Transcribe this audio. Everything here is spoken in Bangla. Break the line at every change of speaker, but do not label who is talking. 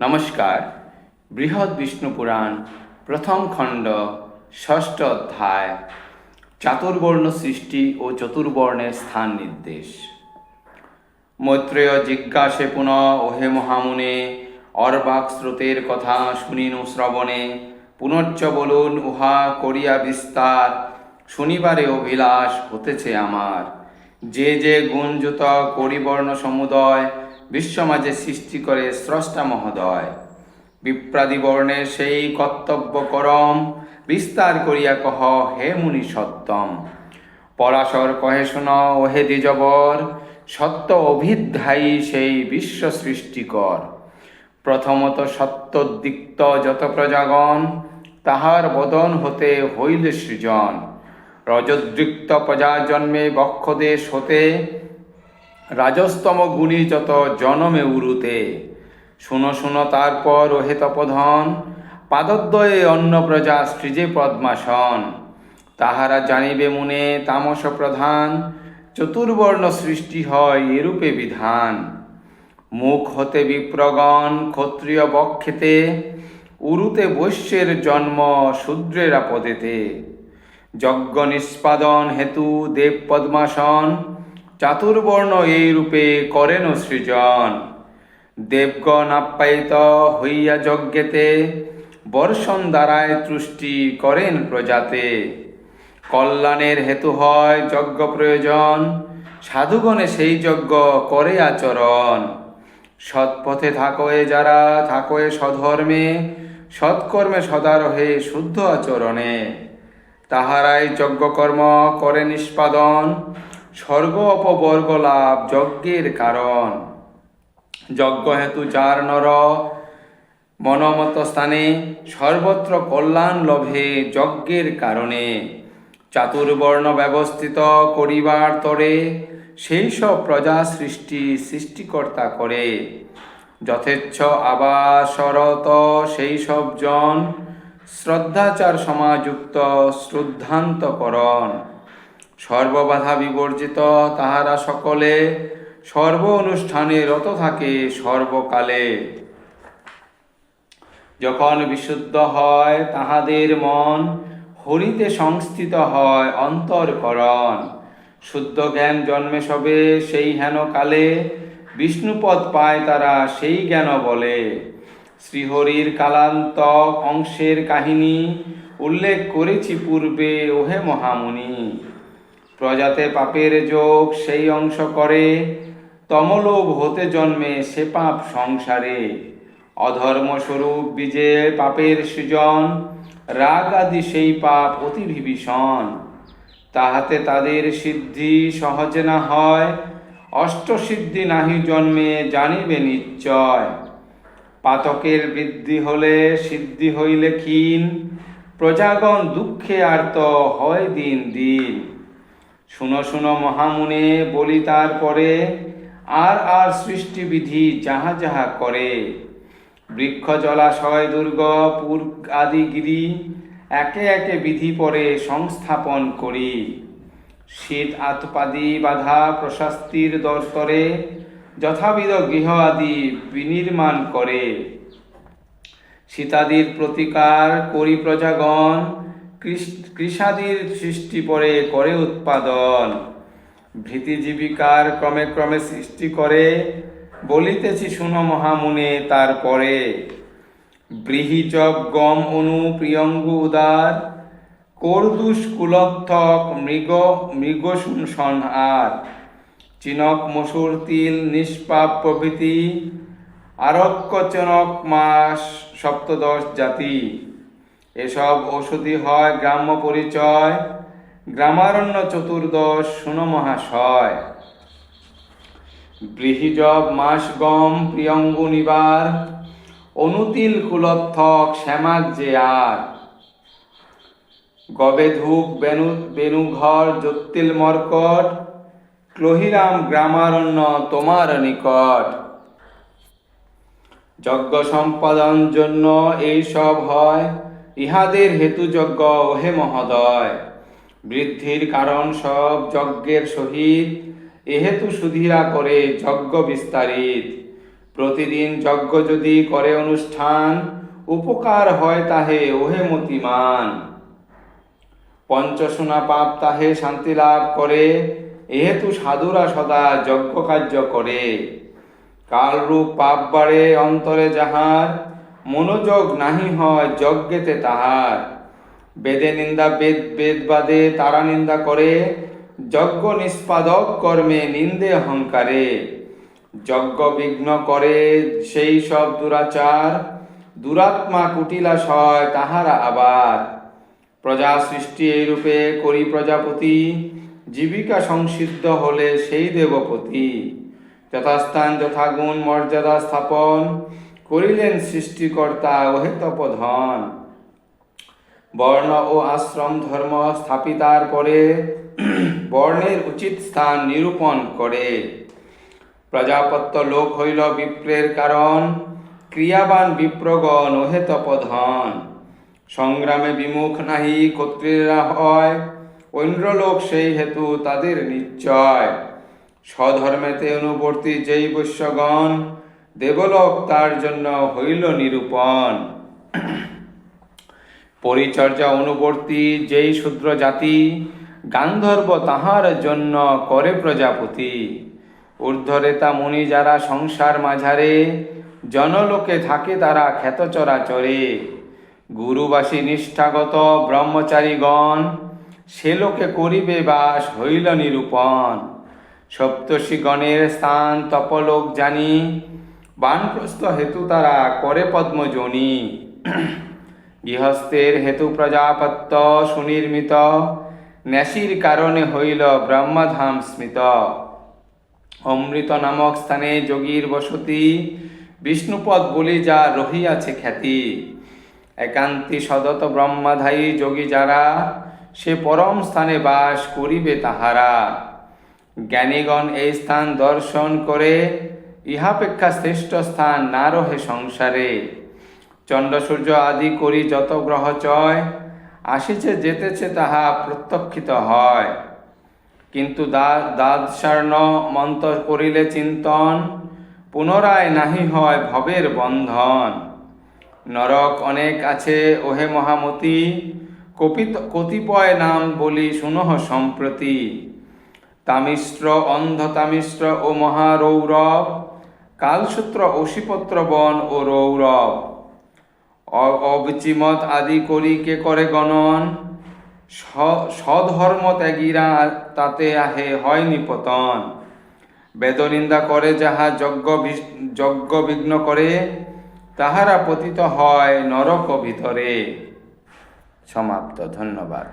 নমস্কার। বৃহৎ বিষ্ণু পুরাণ, প্রথম খণ্ড, ষষ্ঠ অধ্যায়, চাতুর্বর্ণ সৃষ্টি ও চতুর্বর্ণের স্থান নির্দেশ। মৈত্রেয় জিজ্ঞাসে পুনঃ, ওহে মহামুনে, অর্বাক স্রোতের কথা শুনিনু শ্রবণে পুনর্চ বলুন, উহা করিয়া বিস্তার, শনিবারে অভিলাষ হতেছে আমার। যে যে গুণযুত করিবর্ণ সমুদয় বিশ্বমাঝে সৃষ্টি করে স্রষ্টা মহোদয়। বিপ্রাদি বর্ণে সেই কর্তব্য করম বিস্তার করিয়া কহ, হে মুনি সত্যম, পরাশর কহে শুন ওহে দ্বিজবর, সত্য অভিধ্যায়ী সেই বিশ্ব সৃষ্টিকর প্রথমত সত্যদিক্ত যত প্রজাগণ, তাহার বদন হতে হইলে সৃজন। রজদৃক্ত প্রজা জন্মে বক্ষদেশ হতে রাজস্তম গুণী যত জনমে উরুতে, শুনো শুনো তারপর ওহে তপধন, পাদদ্বয়ে অন্য প্রজা সৃজে পদ্মাসন। তাহারা জানিবে মুনে তামস প্রধান, চতুর্বর্ণ সৃষ্টি হয় এরূপে বিধান। মুখ হতে বিপ্রগণ ক্ষত্রিয় বক্ষেতে, উরুতে বৈশ্যের জন্ম শূদ্রেরা পদেতে যজ্ঞ নিষ্পাদন হেতু দেব পদ্মাসন চাতুর্বর্ণ এই রূপে করেন সৃজন। দেবগণ আপ্যায়িত হইয়া যজ্ঞেতে বর্ষণ দ্বারায় তুষ্টি করেন প্রজাতে। কল্যাণের হেতু হয় যজ্ঞ প্রয়োজন, সাধুগণে সেই যজ্ঞ করে আচরণ। সৎপথে থাকোয়ে যারা থাকোয়ে সধর্মে সৎকর্মে সদারহে শুদ্ধ আচরণে। তাহারাই যজ্ঞকর্ম করে নিষ্পাদন স্বর্গ অপবর্গ লাভ যজ্ঞের কারণ। যজ্ঞ হেতু যার নর, মনমত স্থানে সর্বত্র কল্যাণ লভে যজ্ঞের কারণে। চাতুর্বর্ণ ব্যবস্থিত করিবার তরে সেই সব প্রজা সৃষ্টি সৃষ্টিকর্তা করে। যথেচ্ছ আবাসরত সেই সব জন, শ্রদ্ধাচার সমাযুক্ত শ্রদ্ধান্তকরণ। সর্ববাধা বিবর্জিত তাহারা সকলে, সর্ব অনুষ্ঠানে রত থাকে সর্বকালে। যখন বিশুদ্ধ হয় তাহাদের মন, হরিতে সংস্থিত হয় অন্তরকরণ। শুদ্ধ জ্ঞান জন্মে সবে সেই হেন কালে, বিষ্ণুপদ পায় তারা সেই জ্ঞান বলে। শ্রীহরির কালান্তক অংশের কাহিনী উল্লেখ করেছি পূর্বে, ওহে মহামুনি। প্রজাতে পাপের যোগ সেই অংশ করে তমলোভ হতে জন্মে সে পাপ সংসারে। অধর্ম স্বরূপ বীজে পাপের সৃজন, রাগ আদি সেই পাপ অতি বিভীষণ। তাহাতে তাদের সিদ্ধি সহজে না হয় অষ্টসিদ্ধি নাহি জন্মে জানিবে নিশ্চয়। পাতকের বৃদ্ধি হলে সিদ্ধি হইলে ক্ষীণ, প্রজাগণ দুঃখে আর্ত হয় দিন দিন। শুনো শুনো মহামুনে, বলি তারপরে, আর আর সৃষ্টিবিধি যাহা যাহা করে। বৃক্ষ, জলাশয়, দুর্গ, পুর আদি গিরি, একে একে বিধি পরে সংস্থাপন করি। শীত, আতপাদি, বাধা, প্রশাস্তির দর্শরে যথাবিধ গৃহ আদি বিনির্মাণ করে। সীতাদির প্রতিকার করি প্রজাগণ কৃষাদির সৃষ্টি পরে করে উৎপাদন। ভীতি জীবিকার ক্রমে ক্রমে সৃষ্টি করে, বলিতেছি, শুনো মহামুনে, তারপরে ব্রীহিচক গম অনু প্রিয়ঙ্গু উদার, করদুষ কুলত্থক মৃগ মৃগ সংহার চিনক মসুর তিল নিষ্পাপ প্রভৃতি আরক্যচনক মাস সপ্তদশ জাতি। এসব ঔষধি হয় গ্রাম্য পরিচয়। গ্রামারণ্য চতুর্দশ, শুনো মহাশয়। বৃহিজব মাস গম প্রিয়ঙ্গু নিবার। অনুতিল কুলত্থক, শ্যামাক যে আর। গবে ধূপ, বেনু, বেনুঘর জ্যোতিল মর্কট। ক্লোহিরাম গ্রামারণ্য তোমার নিকট। যজ্ঞ সম্পাদন জন্য এই সব হয়। ইহাদের হেতু হেতুযজ্ঞ ওহে মহোদয়। বৃদ্ধির কারণ সব যজ্ঞের সহিত এহেতু সুধীরা করে যজ্ঞ বিস্তারিত। প্রতিদিন যজ্ঞ যদি করে অনুষ্ঠান, উপকার হয় তাহে ওহে মতিমান। পঞ্চসোনা পাপ তাহে শান্তি লাভ করে এহেতু সাধুরা সদা যজ্ঞ কার্য করে। কালরূপ পাপ বাড়ে অন্তরে যাহার মনোযোগ নাহি হয় যজ্ঞেতে তাহার। বেদে নিন্দা বেদ বেদবাদে তারা নিন্দা করে, যজ্ঞ নিষ্পাদক কর্মে নিন্দে অহংকারে। যজ্ঞ বিঘ্ন করে সেই সব দুরাচার, দুরাত্মা কুটিলাশয় তাহারা আবার। প্রজা সৃষ্টি এই রূপে করি প্রজাপতি, জীবিকা সংসিদ্ধ হলে সেই দেবপতি। যথাস্থান, যথাগুণ মর্যাদা স্থাপন করিলেন সৃষ্টিকর্তা ওহে তপধন বর্ণ ও আশ্রম ধর্ম স্থাপিতার পরে বর্ণের উচিত স্থান নিরূপণ করে। প্রজাপত্য লোক হইল বিপ্রের কারণ, ক্রিয়াবান বিপ্রগণ ওহে তপধন সংগ্রামে বিমুখ নাহি কর্তৃরা হয় অন্য ঐন্দ্রলোক সেই হেতু তাদের নিশ্চয়। স্বধর্মেতে অনুবর্তী যেই বৈশ্যগণ দেবলোক তার জন্য হইল নিরূপণ। পরিচর্যা অনুবর্তী যেই শূদ্র জাতি, গান্ধর্ব তাহার জন্য করে প্রজাপতি। ঊর্ধ্বরেতা মুনি যারা সংসার মাঝারে, জনলোকে থাকে তারা খ্যাত চরাচরে গুরুবাসী নিষ্ঠাগত ব্রহ্মচারীগণ, সে লোকে করিবে বাস হইল নিরূপণ। সপ্তর্ষি গণের স্থান তপলোক জানি বানপ্রস্থ হেতু তারা করে পদ্মজনী। গৃহস্থের হেতু প্রজাপত্য সুনির্মিত। ন্যাসির কারণে হইল ব্রহ্মধাম স্মৃত। অমৃত নামক স্থানে যোগীর বসতি। বিষ্ণুপদ বলি যা রহিয়াছে খ্যাতি। একান্তি সদত ব্রহ্মাধায়ী যোগী যারা, সে পরম স্থানে বাস করিবে তাহারা। জ্ঞানীগণ এই স্থান দর্শন করে ইহাপেক্ষা শ্রেষ্ঠ স্থান না রহে সংসারে। চন্দ্র সূর্য আদি করি যত গ্রহ চয়, আসিছে যেতেছে তাহা প্রত্যক্ষিত হয়। কিন্তু দাদসার্ণ মন্ত্র করিলে চিন্তন, পুনরায় নাহি হয় ভবের বন্ধন। নরক অনেক আছে ওহে মহামতি, কপিত, কতিপয় নাম বলি শুনহ সম্প্রতি। তামিশ্র, অন্ধ তামিশ্র ও মহারৌরব কালসূত্র অশিপত্র বন ও রৌরব। অবিচিমত আদি করি কে করে গণন? সধর্ম ত্যাগীরা তাতে আহে হয় নিপতন বেদনিন্দা করে যাহা যজ্ঞ যজ্ঞ বিঘ্ন করে, তাহারা পতিত হয় নরক ভিতরে। সমাপ্ত, ধন্যবাদ।